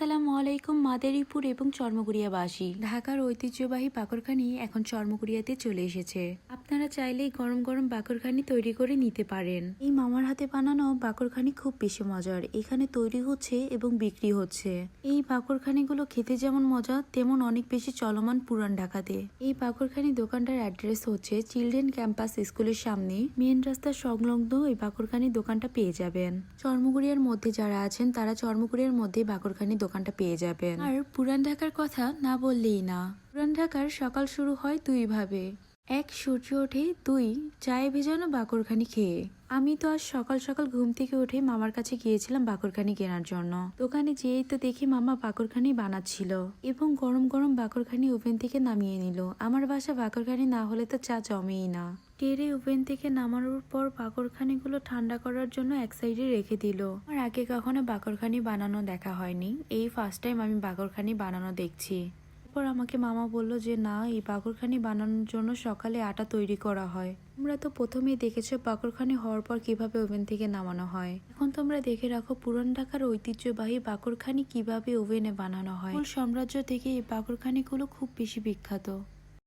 আসসালামু আলাইকুম, মাদারীপুর এবং চর্মগুড়িয়াবাসী। ঢাকার ঐতিহ্যবাহী বাকরখানি এখন চর্মগুড়িয়াতে চলে এসেছে। আপনারা চাইলেই গরম গরম বাকরখানি তৈরি করে নিতে পারেন। এই মামার হাতে বানানো বাকরখানি খুব বেশি মজার। এখানে তৈরি হচ্ছে এবং বিক্রি হচ্ছে। এই বাকরখানিগুলো খেতে যেমন মজা, তেমন অনেক বেশি চলমান পুরান ঢাকাতে। এই বাকরখানি দোকানটার অ্যাড্রেস হচ্ছে চিলড্রেন ক্যাম্পাস স্কুলের সামনে। মেন রাস্তার সংলগ্ন এই বাকরখানি দোকানটা পেয়ে যাবেন। চর্মগুড়িয়ার মধ্যে যারা আছেন, তারা চর্মগুড়িয়ার মধ্যে বাকরখানি দোকানটা পেয়ে যাবেন। আর পুরান ঢাকার কথা না বললেই না। পুরান ঢাকার সকাল শুরু হয় দুই ভাবে এক সূর্য ওঠে, দুই চায়ে ভেজানো বাকরখানি খেয়ে। আমি তো আজ সকাল সকাল ঘুম থেকে উঠে মামার কাছে গিয়েছিলাম বাকরখানি কেনার জন্য। দোকানে যেয়েই তো দেখি মামা বাকরখানি বানাচ্ছিল এবং গরম গরম বাকরখানি ওভেন থেকে নামিয়ে নিল। আমার বাসা বাকরখানি না হলে তো চা জমেই না। টেরে ওভেন থেকে নামানোর পর বাকরখানিগুলো ঠান্ডা করার জন্য এক সাইডে রেখে দিল। আর আগে কখনো বাকরখানি বানানো দেখা হয়নি। এই ফার্স্ট টাইম আমি বাকরখানি বানানো দেখছি। এরপর আমাকে মামা বলল যে, না, এই পাকড়খানি বানানোর জন্য সকালে আটা তৈরি করা হয়। তোমরা তো প্রথমেই দেখেছ বাকরখানি হওয়ার পর কীভাবে ওভেন থেকে নামানো হয়। এখন তোমরা দেখে রাখো, পুরান ঢাকার ঐতিহ্যবাহী বাকরখানি কীভাবে ওভেনে বানানো হয়। সাম্রাজ্য থেকে এই বাকরখানিগুলো খুব বেশি বিখ্যাত।